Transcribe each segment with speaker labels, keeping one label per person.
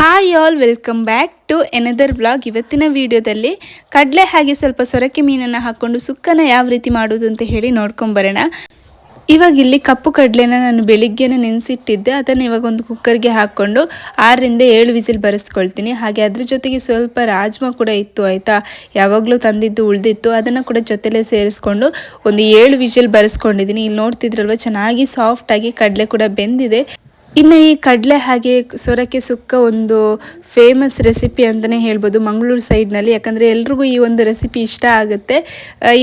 Speaker 1: Hi all welcome back to another blog ಇವತ್ತಿನ ವಿಡಿಯೋದಲ್ಲಿ ಕಡಲೆ ಹಾಗೆ ಸ್ವಲ್ಪ ಸೊರಕೆ ಮೀನನ್ನು ಹಾಕ್ಕೊಂಡು ಸುಕ್ಕನ ಯಾವ ರೀತಿ ಮಾಡೋದು ಅಂತ ಹೇಳಿ ನೋಡ್ಕೊಂಬರೋಣ ಇವಾಗ ಇಲ್ಲಿ ಕಪ್ಪು ಕಡಲೆನ ನಾನು ಬೆಳಿಗ್ಗೆನ ನೆನೆಸಿಟ್ಟಿದ್ದೆ. ಅದನ್ನು ಇವಾಗ ಒಂದು ಕುಕ್ಕರ್ಗೆ ಹಾಕ್ಕೊಂಡು ಆರರಿಂದ ಏಳು ವಿಸಿಲ್ ಬರೆಸ್ಕೊಳ್ತೀನಿ. ಹಾಗೆ ಅದ್ರ ಜೊತೆಗೆ ಸ್ವಲ್ಪ ರಾಜ್ಮಾ ಕೂಡ ಇತ್ತು ಆಯಿತಾ? ಯಾವಾಗಲೂ ತಂದಿದ್ದು ಉಳಿದಿತ್ತು. ಅದನ್ನು ಕೂಡ ಜೊತೆಲೇ ಸೇರಿಸ್ಕೊಂಡು ಒಂದು ಏಳು ವಿಸಿಲ್ ಬರೆಸ್ಕೊಂಡಿದ್ದೀನಿ. ಇಲ್ಲಿ ನೋಡ್ತಿದ್ರಲ್ವ, ಚೆನ್ನಾಗಿ ಸಾಫ್ಟಾಗಿ ಕಡಲೆ ಕೂಡ ಬೆಂದಿದೆ. ಇನ್ನು ಈ ಕಡಲೆ ಹಾಗೆ ಸೊರಕೆ ಸುಕ್ಕ ಒಂದು ಫೇಮಸ್ ರೆಸಿಪಿ ಅಂತಲೇ ಹೇಳ್ಬೋದು ಮಂಗಳೂರು ಸೈಡ್ನಲ್ಲಿ ಯಾಕಂದರೆ ಎಲ್ರಿಗೂ ಈ ಒಂದು ರೆಸಿಪಿ ಇಷ್ಟ ಆಗುತ್ತೆ.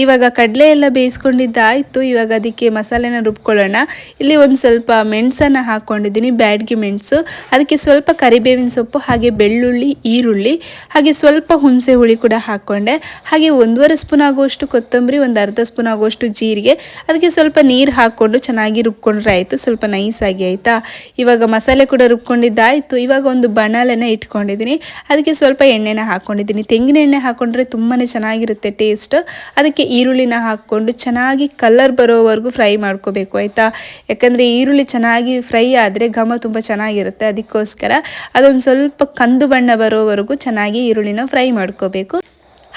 Speaker 1: ಇವಾಗ ಕಡಲೆ ಎಲ್ಲ ಬೇಯಿಸ್ಕೊಂಡಿದ್ದಾಯಿತು. ಇವಾಗ ಅದಕ್ಕೆ ಮಸಾಲೆನ ರುಬ್ಕೊಳ್ಳೋಣ. ಇಲ್ಲಿ ಒಂದು ಸ್ವಲ್ಪ ಮೆಣಸನ್ನು ಹಾಕ್ಕೊಂಡಿದ್ದೀನಿ ಬ್ಯಾಡ್ಗೆ ಮೆಣಸು. ಅದಕ್ಕೆ ಸ್ವಲ್ಪ ಕರಿಬೇವಿನ ಸೊಪ್ಪು, ಹಾಗೆ ಬೆಳ್ಳುಳ್ಳಿ, ಈರುಳ್ಳಿ, ಹಾಗೆ ಸ್ವಲ್ಪ ಹುಣಸೆ ಹುಳಿ ಕೂಡ ಹಾಕ್ಕೊಂಡೆ. ಹಾಗೆ ಒಂದೂವರೆ ಸ್ಪೂನ್ ಆಗುವಷ್ಟು ಕೊತ್ತಂಬರಿ, ಒಂದು ಅರ್ಧ ಸ್ಪೂನ್ ಆಗುವಷ್ಟು ಜೀರಿಗೆ. ಅದಕ್ಕೆ ಸ್ವಲ್ಪ ನೀರು ಹಾಕ್ಕೊಂಡು ಚೆನ್ನಾಗಿ ರುಬ್ಕೊಂಡ್ರೆ ಆಯಿತು. ಸ್ವಲ್ಪ ನೈಸಾಗಿ ಆಯಿತಾ? ಇವಾಗ ಮಸಾಲೆ ಕೂಡ ರುಬ್ಕೊಂಡಿದ್ದಾಯಿತು. ಇವಾಗ ಒಂದು ಬಣಲೆನ ಇಟ್ಕೊಂಡಿದ್ದೀನಿ. ಅದಕ್ಕೆ ಸ್ವಲ್ಪ ಎಣ್ಣೆನ ಹಾಕ್ಕೊಂಡಿದ್ದೀನಿ ತೆಂಗಿನ ಎಣ್ಣೆ ಹಾಕ್ಕೊಂಡ್ರೆ ತುಂಬಾ ಚೆನ್ನಾಗಿರುತ್ತೆ ಟೇಸ್ಟ್. ಅದಕ್ಕೆ ಈರುಳ್ಳಿನ ಹಾಕ್ಕೊಂಡು ಚೆನ್ನಾಗಿ ಕಲರ್ ಬರೋವರೆಗೂ ಫ್ರೈ ಮಾಡ್ಕೋಬೇಕು, ಆಯಿತಾ? ಯಾಕಂದರೆ ಈರುಳ್ಳಿ ಚೆನ್ನಾಗಿ ಫ್ರೈ ಆದರೆ ಘಮ ತುಂಬ ಚೆನ್ನಾಗಿರುತ್ತೆ ಅದಕ್ಕೋಸ್ಕರ. ಅದೊಂದು ಸ್ವಲ್ಪ ಕಂದು ಬಣ್ಣ ಬರೋವರೆಗೂ ಚೆನ್ನಾಗಿ ಈರುಳ್ಳಿನ ಫ್ರೈ ಮಾಡ್ಕೋಬೇಕು.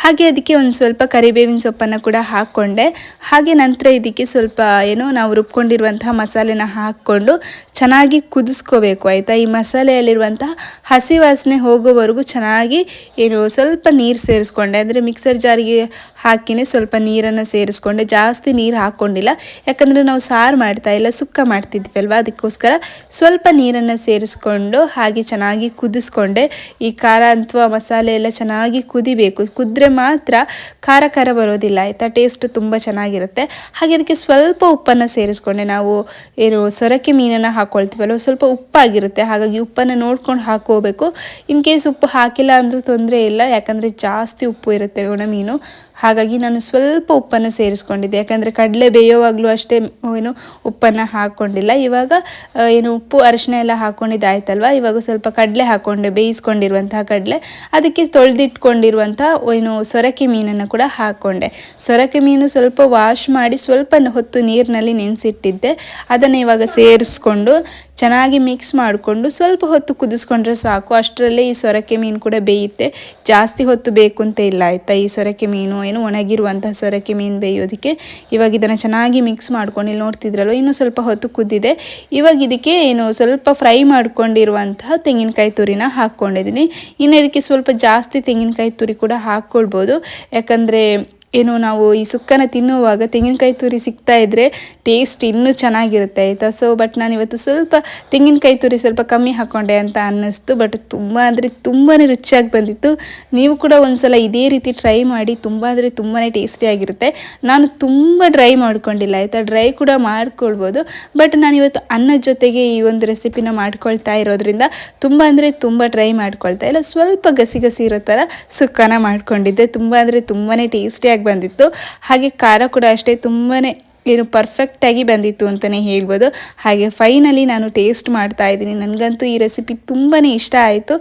Speaker 1: ಹಾಗೆ ಅದಕ್ಕೆ ಒಂದು ಸ್ವಲ್ಪ ಕರಿಬೇವಿನ ಸೊಪ್ಪನ್ನು ಕೂಡ ಹಾಕ್ಕೊಂಡೆ. ಹಾಗೆ ನಂತರ ಇದಕ್ಕೆ ಸ್ವಲ್ಪ, ಏನು, ನಾವು ರುಬ್ಕೊಂಡಿರುವಂತಹ ಮಸಾಲೆನ ಹಾಕ್ಕೊಂಡು ಚೆನ್ನಾಗಿ ಕುದಿಸ್ಕೋಬೇಕು, ಆಯಿತಾ? ಈ ಮಸಾಲೆಯಲ್ಲಿರುವಂತಹ ಹಸಿ ವಾಸನೆ ಹೋಗೋವರೆಗೂ ಚೆನ್ನಾಗಿ, ಏನು, ಸ್ವಲ್ಪ ನೀರು ಸೇರಿಸ್ಕೊಂಡೆ. ಅಂದರೆ ಮಿಕ್ಸರ್ ಜಾರಿಗೆ ಹಾಕಿನೇ ಸ್ವಲ್ಪ ನೀರನ್ನು ಸೇರಿಸ್ಕೊಂಡೆ. ಜಾಸ್ತಿ ನೀರು ಹಾಕ್ಕೊಂಡಿಲ್ಲ. ಯಾಕಂದರೆ ನಾವು ಸಾರು ಮಾಡ್ತಾ ಇಲ್ಲ, ಸುಕ್ಕ ಮಾಡ್ತಿದ್ವಿ ಅಲ್ವಾ ಅದಕ್ಕೋಸ್ಕರ ಸ್ವಲ್ಪ ನೀರನ್ನು ಸೇರಿಸ್ಕೊಂಡು ಹಾಗೆ ಚೆನ್ನಾಗಿ ಕುದಿಸ್ಕೊಂಡೆ. ಈ ಖಾರ ಅಥವಾ ಮಸಾಲೆ ಎಲ್ಲ ಚೆನ್ನಾಗಿ ಕುದಿಬೇಕು. ಕುದ್ರೆ ಮಾತ್ರ ಖಾರ ಖಾರ ಬರೋದಿಲ್ಲ, ಆಯಿತಾ? ಟೇಸ್ಟ್ ತುಂಬ ಚೆನ್ನಾಗಿರುತ್ತೆ. ಹಾಗೆ ಅದಕ್ಕೆ ಸ್ವಲ್ಪ ಉಪ್ಪನ್ನು ಸೇರಿಸ್ಕೊಂಡೆ. ನಾವು ಏನು ಸೊರಕೆ ಮೀನನ್ನು ಹಾಕ್ಕೊಳ್ತೀವಲ್ಲ ಸ್ವಲ್ಪ ಉಪ್ಪಾಗಿರುತ್ತೆ. ಹಾಗಾಗಿ ಉಪ್ಪನ್ನು ನೋಡ್ಕೊಂಡು ಹಾಕೋಬೇಕು ಇನ್ ಕೇಸ್ ಉಪ್ಪು ಹಾಕಿಲ್ಲ ಅಂದರೂ ತೊಂದರೆ ಇಲ್ಲ, ಯಾಕಂದರೆ ಜಾಸ್ತಿ ಉಪ್ಪು ಇರುತ್ತೆ ಒಣ ಮೀನು. ಹಾಗಾಗಿ ನಾನು ಸ್ವಲ್ಪ ಉಪ್ಪನ್ನು ಸೇರಿಸ್ಕೊಂಡಿದ್ದೆ. ಯಾಕಂದರೆ ಕಡಲೆ ಬೇಯೋವಾಗಲೂ ಅಷ್ಟೇ ಏನು ಉಪ್ಪನ್ನು ಹಾಕ್ಕೊಂಡಿಲ್ಲ. ಇವಾಗ ಏನು ಉಪ್ಪು ಅರಿಶಿನ ಎಲ್ಲ ಹಾಕ್ಕೊಂಡಿದ್ದಾಯ್ತಲ್ವ ಇವಾಗ ಸ್ವಲ್ಪ ಕಡಲೆ ಹಾಕ್ಕೊಂಡೆ ಬೇಯಿಸ್ಕೊಂಡಿರುವಂತಹ ಕಡಲೆ. ಅದಕ್ಕೆ ತೊಳೆದಿಟ್ಕೊಂಡಿರುವಂಥ ಏನು ಸೊರಕೆ ಮೀನನ್ನು ಕೂಡ ಹಾಕ್ಕೊಂಡೆ ಸೊರಕೆ ಮೀನು ಸ್ವಲ್ಪ ವಾಶ್ ಮಾಡಿ ಸ್ವಲ್ಪ ಹೊತ್ತು ನೀರಿನಲ್ಲಿ ನೆನೆಸಿಟ್ಟಿದ್ದೆ. ಅದನ್ನು ಇವಾಗ ಸೇರಿಸ್ಕೊಂಡು ಚೆನ್ನಾಗಿ ಮಿಕ್ಸ್ ಮಾಡಿಕೊಂಡು ಸ್ವಲ್ಪ ಹೊತ್ತು ಕುದಿಸ್ಕೊಂಡ್ರೆ ಸಾಕು. ಅಷ್ಟರಲ್ಲೇ ಈ ಸೊರಕೆ ಮೀನು ಕೂಡ ಬೇಯುತ್ತೆ. ಜಾಸ್ತಿ ಹೊತ್ತು ಬೇಕು ಅಂತ ಇಲ್ಲ ಆಯಿತಾ ಈ ಸೊರಕೆ ಮೀನು? ಏನು ಒಣಗಿರುವಂತಹ ಸೊರಕೆ ಮೀನು ಬೇಯೋದಕ್ಕೆ? ಇವಾಗ ಇದನ್ನು ಚೆನ್ನಾಗಿ ಮಿಕ್ಸ್ ಮಾಡ್ಕೊಂಡು ಇಲ್ಲಿ ನೋಡ್ತಿದ್ರಲ್ವ, ಇನ್ನೂ ಸ್ವಲ್ಪ ಹೊತ್ತು ಕುದ್ದಿದೆ. ಇವಾಗ ಇದಕ್ಕೆ ಏನು ಸ್ವಲ್ಪ ಫ್ರೈ ಮಾಡ್ಕೊಂಡಿರುವಂತಹ ತೆಂಗಿನಕಾಯಿ ತುರಿನ ಹಾಕ್ಕೊಂಡಿದ್ದೀನಿ. ಇನ್ನು ಇದಕ್ಕೆ ಸ್ವಲ್ಪ ಜಾಸ್ತಿ ತೆಂಗಿನಕಾಯಿ ತುರಿ ಕೂಡ ಹಾಕ್ಕೊಳ್ಬೋದು. ಯಾಕಂದರೆ ಏನು ನಾವು ಈ ಸುಕ್ಕನ ತಿನ್ನುವಾಗ ತೆಂಗಿನಕಾಯಿ ತುರಿ ಸಿಗ್ತಾ ಇದ್ದರೆ ಟೇಸ್ಟ್ ಇನ್ನೂ ಚೆನ್ನಾಗಿರುತ್ತೆ, ಆಯಿತಾ? ಸೊ ಬಟ್ ನಾನು ಇವತ್ತು ಸ್ವಲ್ಪ ತೆಂಗಿನಕಾಯಿ ತುರಿ ಸ್ವಲ್ಪ ಕಮ್ಮಿ ಹಾಕ್ಕೊಂಡೆ ಅಂತ ಅನ್ನಿಸ್ತು ಬಟ್ ತುಂಬ ಅಂದರೆ ತುಂಬಾ ರುಚಿಯಾಗಿ ಬಂದಿತ್ತು. ನೀವು ಕೂಡ ಒಂದ್ಸಲ ಇದೇ ರೀತಿ ಟ್ರೈ ಮಾಡಿ, ತುಂಬ ಅಂದರೆ ತುಂಬಾ ಟೇಸ್ಟಿಯಾಗಿರುತ್ತೆ ನಾನು ತುಂಬ ಡ್ರೈ ಮಾಡ್ಕೊಂಡಿಲ್ಲ, ಆಯಿತಾ? ಡ್ರೈ ಕೂಡ ಮಾಡ್ಕೊಳ್ಬೋದು ಬಟ್ ನಾನು ಇವತ್ತು ಅನ್ನದ ಜೊತೆಗೆ ಈ ಒಂದು ರೆಸಿಪಿನ ಮಾಡ್ಕೊಳ್ತಾ ಇರೋದ್ರಿಂದ ತುಂಬ ಅಂದರೆ ತುಂಬ ಟ್ರೈ ಮಾಡ್ಕೊಳ್ತಾ ಇಲ್ಲ. ಸ್ವಲ್ಪ ಗಸಿ ಗಸಿ ಇರೋ ಥರ ಸುಕ್ಕನ ಮಾಡ್ಕೊಂಡಿದ್ದೆ, ತುಂಬ ಅಂದರೆ ತುಂಬಾ ಟೇಸ್ಟಿಯಾಗಿ ಬಂದಿತ್ತು. ಹಾಗೆ ಖಾರ ಕೂಡ ಅಷ್ಟೇ ತುಂಬಾ ಏನು ಪರ್ಫೆಕ್ಟಾಗಿ ಬಂದಿತ್ತು ಅಂತಲೇ ಹೇಳ್ಬೋದು. ಹಾಗೆ ಫೈನಲಿ ನಾನು ಟೇಸ್ಟ್ ಮಾಡ್ತಾ ಇದ್ದೀನಿ. ನನಗಂತೂ ಈ ರೆಸಿಪಿ ತುಂಬಾ ಇಷ್ಟ ಆಯಿತು.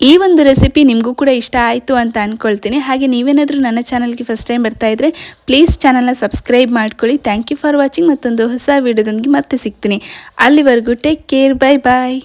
Speaker 1: ಈ ಒಂದು ರೆಸಿಪಿ ನಿಮಗೂ ಕೂಡ ಇಷ್ಟ ಆಯಿತು ಅಂತ ಅಂದ್ಕೊಳ್ತೀನಿ ಹಾಗೆ ನೀವೇನಾದರೂ ನನ್ನ ಚಾನಲ್ಗೆ ಫಸ್ಟ್ ಟೈಮ್ ಬರ್ತಾ ಇದ್ದರೆ ಪ್ಲೀಸ್ ಚಾನಲ್ನ ಸಬ್ಸ್ಕ್ರೈಬ್ ಮಾಡ್ಕೊಳ್ಳಿ. ಥ್ಯಾಂಕ್ ಯು ಫಾರ್ ವಾಚಿಂಗ್ ಮತ್ತೊಂದು ಹೊಸ ವೀಡಿಯೋದೊಂದಿಗೆ ಮತ್ತೆ ಸಿಗ್ತೀನಿ. ಅಲ್ಲಿವರೆಗೂ ಟೇಕ್ ಕೇರ್ ಬೈ ಬಾಯ್